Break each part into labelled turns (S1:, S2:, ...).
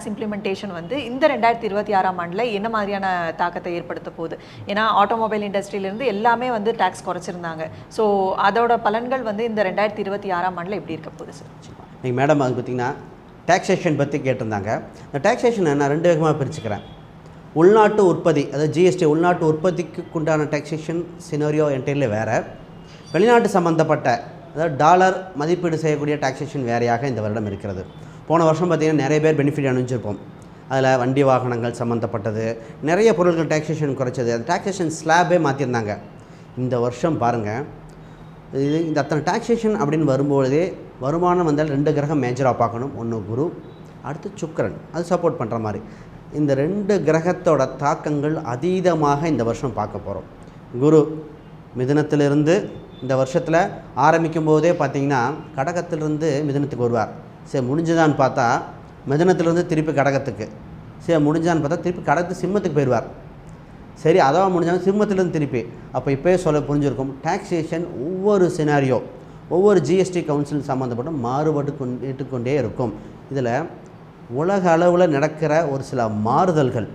S1: Tax implementation வந்து இந்த ரெண்டாயிரத்தி இருபத்தி ஆறாம் ஆண்டில் என்ன மாதிரியான தாக்கத்தை ஏற்படுத்த போகுது? ஏன்னா ஆட்டோமொபைல் இண்டஸ்ட்ரியிலேருந்து எல்லாமே வந்து டேக்ஸ் குறைச்சிருந்தாங்க. ஸோ அதோட பலன்கள் வந்து இந்த ரெண்டாயிரத்தி இருபத்தி ஆறாம் ஆண்டில் எப்படி இருக்க போகுது சார்
S2: நீங்கள் மேடம் அது பார்த்தீங்கன்னா டேக்ஸேஷன் பற்றி கேட்டிருந்தாங்க. இந்த டேக்ஸேஷன் நான் ரெண்டு விதமாக பிரிச்சுக்கிறேன். உள்நாட்டு உற்பத்தி அதாவது ஜிஎஸ்டி உள்நாட்டு உற்பத்திக்கு உண்டான டேக்ஸேஷன் சினோரியோ என்டையர்ல வேறு. வெளிநாட்டு சம்மந்தப்பட்ட அதாவது டாலர் மதிப்பீடு செய்யக்கூடிய டேக்ஸேஷன் வேறையாக இந்த வருடம் இருக்கிறது. போன வருஷம் பார்த்திங்கன்னா நிறைய பேர் பெனிஃபிட் அணிஞ்சிருப்போம். அதில் வண்டி வாகனங்கள் சம்மந்தப்பட்டது நிறைய பொருட்கள் டேக்ஸேஷன் குறைச்சது. அந்த டேக்ஸேஷன் ஸ்லாபே மாற்றிருந்தாங்க இந்த வருஷம் பாருங்கள் இது இந்த அத்தனை டாக்ஸேஷன் அப்படின்னு வரும்பொழுதே வருமானம் வந்தால் ரெண்டு கிரகம் மேஜராக பார்க்கணும். ஒன்று குரு அடுத்து சுக்கிரன். அது சப்போர்ட் பண்ணுற மாதிரி. இந்த ரெண்டு கிரகத்தோட தாக்கங்கள் அதீதமாக இந்த வருஷம் பார்க்க போகிறோம் குரு மிதனத்திலிருந்து இந்த வருஷத்தில் ஆரம்பிக்கும் போதே பார்த்தீங்கன்னா கடகத்திலிருந்து மிதனத்துக்கு வருவார். சரி முடிஞ்சுதான்னு பார்த்தா மிதனத்துலேருந்து திருப்பி கடகத்துக்கு. சரி முடிஞ்சான்னு பார்த்தா திருப்பி கடகத்து சிம்மத்துக்கு போயிடுவார். சரி அதாவது முடிஞ்சாலும் சிம்மத்திலேருந்து திருப்பி. அப்போ இப்போயே சொல்ல புரிஞ்சிருக்கும். டாக்ஸேஷன் ஒவ்வொரு சினாரியோ ஒவ்வொரு ஜிஎஸ்டி கவுன்சில் சம்மந்தப்பட்ட மாறுபட்டு கொண்டு கொண்டே இருக்கும். இதில் உலக அளவில் நடக்கிற ஒரு சில மாறுதல்கள்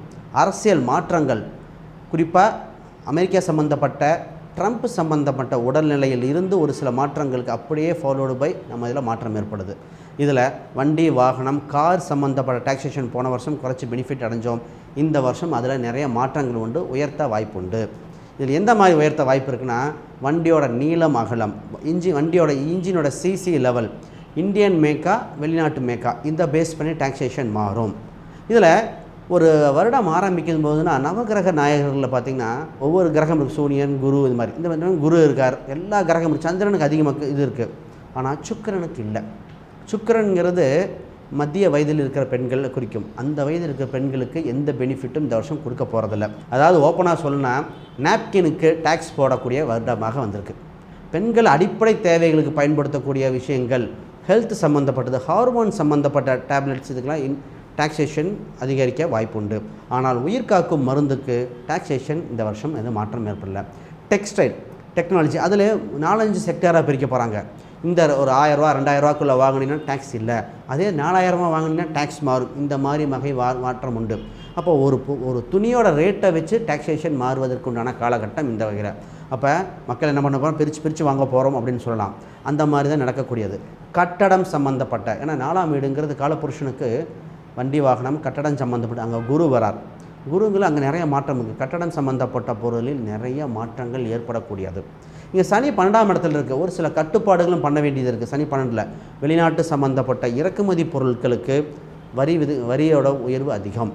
S2: அரசியல் மாற்றங்கள் குறிப்பாக அமெரிக்கா சம்மந்தப்பட்ட ட்ரம்ப் சம்பந்தப்பட்ட உடல்நிலையில் இருந்து ஒரு சில மாற்றங்களுக்கு அப்படியே ஃபாலோடு பை நம்ம இதில் மாற்றம் ஏற்படுது. இதில் வண்டி வாகனம் கார் சம்மந்தப்பட்ட டாக்ஸேஷன் போன வருஷம் குறைச்சி பெனிஃபிட் அடைஞ்சோம். இந்த வருஷம் அதில் நிறைய மாற்றங்கள் உண்டு உயர்த்த வாய்ப்பு உண்டு. இதில் எந்த மாதிரி உயர்த்த வாய்ப்பு இருக்குன்னா வண்டியோட நீளம் அகலம் இன்ஜி வண்டியோட இன்ஜினோட சிசி லெவல் இந்தியன் மேக்கா வெளிநாட்டு மேக்கா இந்த பேஸ் பண்ணி டாக்ஸேஷன் மாறும். இதில் ஒரு வருடம் ஆரம்பிக்கும் போதுன்னா நவகிரக நாயகர்களில் பார்த்தீங்கன்னா ஒவ்வொரு கிரகம் இருக்கு. சூரியன் குரு இது மாதிரி. இந்த மாதிரி குரு இருக்கார். எல்லா கிரகம் சந்திரனுக்கு அதிகமாக இது இருக்குது ஆனால் சுக்கிரனுக்கு இல்லை. சுக்கிரனுங்கிறது மத்திய வயதில் இருக்கிற பெண்களை குறிக்கும். அந்த வயதில் இருக்கிற பெண்களுக்கு எந்த பெனிஃபிட்டும் இந்த வருஷம் கொடுக்க போகிறதில்ல அதாவது ஓப்பனாக சொல்லணும்னா நாப்கினுக்கு டேக்ஸ் போடக்கூடிய வருடமாக வந்திருக்கு. பெண்கள் அடிப்படை தேவைகளுக்கு பயன்படுத்தக்கூடிய விஷயங்கள் ஹெல்த் சம்மந்தப்பட்டது ஹார்மோன் சம்மந்தப்பட்ட டேப்லெட்ஸ் இதுக்கெல்லாம் இன் டாக்ஸேஷன் அதிகரிக்க வாய்ப்புண்டு. ஆனால் உயிர் காக்கும் மருந்துக்கு டாக்ஸேஷன் இந்த வருஷம் எதுவும் மாற்றம் ஏற்படல. டெக்ஸ்டைல் டெக்னாலஜி அதில் நாலஞ்சு செக்டராக பிரிக்க போகிறாங்க இந்த ஒரு ஆயிரரூவா ரெண்டாயிரரூவாக்குள்ளே வாங்கினீங்கன்னா டேக்ஸ் இல்லை. அதே நாலாயிரரூவா வாங்கினீங்கன்னா டேக்ஸ் மாறும். இந்த மாதிரி வகை வா மாற்றம் உண்டு. அப்போ ஒரு ஒரு துணியோட ரேட்டை வச்சு டேக்ஸேஷன் மாறுவதற்கு உண்டான காலகட்டம் இந்த வகையில். அப்போ மக்கள் என்ன பண்ண போகிறோம் பிரித்து பிரித்து வாங்க போகிறோம் அப்படின்னு சொல்லலாம். அந்த மாதிரி தான் நடக்கக்கூடியது. கட்டடம் சம்மந்தப்பட்ட ஏன்னா நாலாம் வீடுங்கிறது காலபுருஷனுக்கு வண்டி வாகனம் கட்டடம் சம்மந்தப்பட்ட அங்கே குரு வரார். குருவில் அங்கே நிறைய மாற்றம் இருக்குது கட்டடம் சம்மந்தப்பட்ட பொருளில் நிறைய மாற்றங்கள் ஏற்படக்கூடியது. இங்கே சனி பன்னெண்டாம் இடத்துல இருக்குது ஒரு சில கட்டுப்பாடுகளும் பண்ண வேண்டியது இருக்குது சனி பன்னெண்டில் வெளிநாட்டு சம்மந்தப்பட்ட இறக்குமதி பொருட்களுக்கு வரி விதி வரியோட உயர்வு அதிகம்.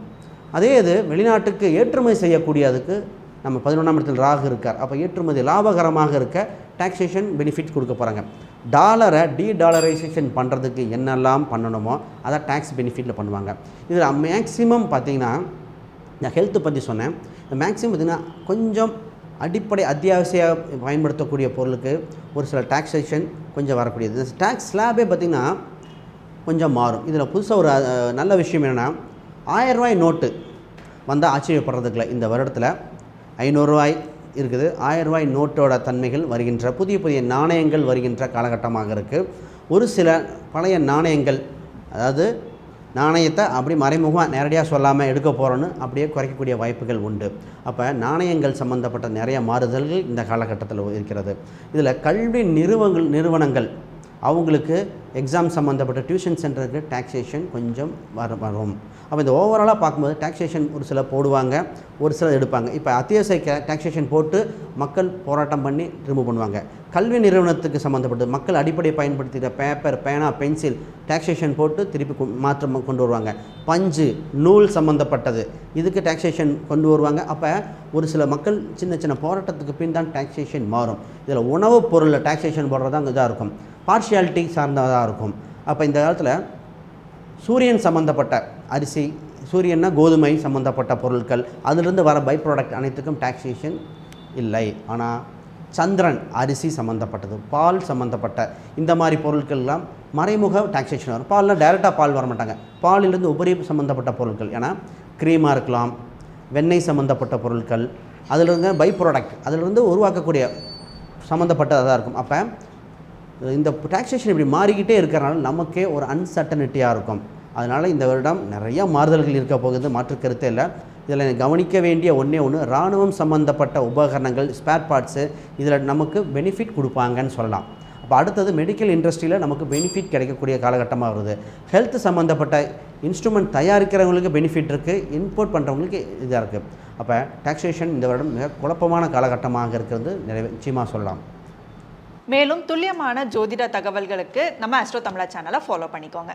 S2: அதே இது வெளிநாட்டுக்கு ஏற்றுமதி செய்யக்கூடியதுக்கு நம்ம பதினொன்றாம் இடத்தில் ராகு இருக்கார். அப்போ ஏற்றுமதி லாபகரமாக இருக்க டாக்ஸேஷன் பெனிஃபிட் கொடுக்க போகிறாங்க டாலரை டீ டாலரைசேஷன் பண்ணுறதுக்கு என்னெல்லாம் பண்ணணுமோ அதை டேக்ஸ் பெனிஃபிட்டில் பண்ணுவாங்க. இதில் மேக்ஸிமம் பார்த்திங்கன்னா நான் ஹெல்த்து பற்றி சொன்னேன். மேக்ஸிமம் பார்த்திங்கன்னா கொஞ்சம் அடிப்படை அத்தியாவசிய பயன்படுத்தக்கூடிய பொருளுக்கு ஒரு சில டேக்ஸேஷன் கொஞ்சம் வரக்கூடியது. இந்த டேக்ஸ் ஸ்லாபே பார்த்திங்கன்னா கொஞ்சம் மாறும். இதில் புதுசாக ஒரு நல்ல விஷயம் என்னென்னா ஆயரூவாய் நோட்டு வந்தால் ஆச்சரியப்படுறதுக்குல இந்த வருடத்தில் ஐநூறுரூவாய் இருக்குது. ஆயரூவாய் நோட்டோட தன்மைகள் வருகின்ற புதிய புதிய நாணயங்கள் வருகின்ற காலகட்டமாக இருக்குது ஒரு சில பழைய நாணயங்கள் அதாவது நாணயத்தை அப்படி மறைமுகமாக நேரடியாக சொல்லாமல் எடுக்க போகிறோன்னு அப்படியே குறைக்கக்கூடிய வாய்ப்புகள் உண்டு. அப்போ நாணயங்கள் சம்மந்தப்பட்ட நிறைய மாறுதல்கள் இந்த காலகட்டத்தில் இருக்கிறது. இதில் கல்வி நிறுவங்கள் நிறுவனங்கள் அவங்களுக்கு எக்ஸாம் சம்மந்தப்பட்ட டியூஷன் சென்டருக்கு டாக்ஸேஷன் கொஞ்சம் வர வரும். அப்போ இந்த ஓவராலாக பார்க்கும்போது டாக்ஸேஷன் ஒரு சில போடுவாங்க ஒரு சிலர் எடுப்பாங்க. இப்போ அத்தியாவசிய டாக்ஸேஷன் போட்டு மக்கள் போராட்டம் பண்ணி ரிமூவ் பண்ணுவாங்க. கல்வி நிறுவனத்துக்கு சம்மந்தப்பட்டது மக்கள் அடிப்படை பயன்படுத்துகிற பேப்பர் பேனா பென்சில் டாக்ஸேஷன் போட்டு திருப்பி கொ- மாற்றம் கொண்டு வருவாங்க. பஞ்சு நூல் சம்மந்தப்பட்டது இதுக்கு டாக்ஸேஷன் கொண்டு வருவாங்க. அப்போ ஒரு சில மக்கள் சின்ன சின்ன போராட்டத்துக்கு பின் தான் டாக்ஸேஷன் மாறும். இதில் உணவுப் பொருளில் டாக்ஸேஷன் போடுறது தான் இதாக இருக்கும். பார்ஷியாலிட்டி சார்ந்ததாக இருக்கும். அப்போ இந்த காலத்தில் சூரியன் சம்மந்தப்பட்ட அரிசி சூரியன்னா கோதுமை சம்மந்தப்பட்ட பொருட்கள் அதிலிருந்து வர பை ப்ராடக்ட் அனைத்துக்கும் டாக்ஸேஷன் இல்லை. ஆனால் சந்திரன் அரிசி சம்மந்தப்பட்டது பால் சம்மந்தப்பட்ட இந்த மாதிரி பொருட்கள்லாம் மறைமுக டாக்ஸேஷன் வரும். பாலில் டைரெக்டாக பால் வர மாட்டாங்க பாலிலிருந்து உபரி சம்மந்தப்பட்ட பொருட்கள். ஏன்னா க்ரீமாக இருக்கலாம் வெண்ணெய் சம்மந்தப்பட்ட பொருட்கள் அதிலிருந்து பை ப்ராடக்ட் அதிலிருந்து உருவாக்கக்கூடிய சம்மந்தப்பட்டதாக இருக்கும். அப்போ இந்த டாக்ஸேஷன் இப்படி மாறிக்கிட்டே இருக்கிறனால நமக்கே ஒரு அன்சர்டனிட்டியாக இருக்கும். அதனால் இந்த வருடம் நிறையா மாறுதல்கள் இருக்க போகுது மாற்று கருத்தே இல்லை. இதில் கவனிக்க வேண்டிய ஒன்றே ஒன்று இராணுவம் சம்மந்தப்பட்ட உபகரணங்கள் ஸ்பேர் பார்ட்ஸு இதில் நமக்கு பெனிஃபிட் கொடுப்பாங்கன்னு சொல்லலாம். அப்போ அடுத்தது மெடிக்கல் இண்டஸ்ட்ரியில் நமக்கு பெனிஃபிட் கிடைக்கக்கூடிய காலகட்டமாக வருது. ஹெல்த் சம்மந்தப்பட்ட இன்ஸ்ட்ருமெண்ட் தயாரிக்கிறவங்களுக்கு பெனிஃபிட் இருக்குது இம்போர்ட் பண்ணுறவங்களுக்கு இதாக இருக்குது அப்போ டாக்ஸேஷன் இந்த வருடம் மிக குழப்பமான காலகட்டமாக இருக்கிறது நிறைவே நிச்சயமாக சொல்லலாம்.
S1: மேலும் துல்லியமான ஜோதிட தகவல்களுக்கு நம்ம அஸ்ட்ரோ தமிழா சேனலை ஃபாலோ பண்ணிக்கோங்க.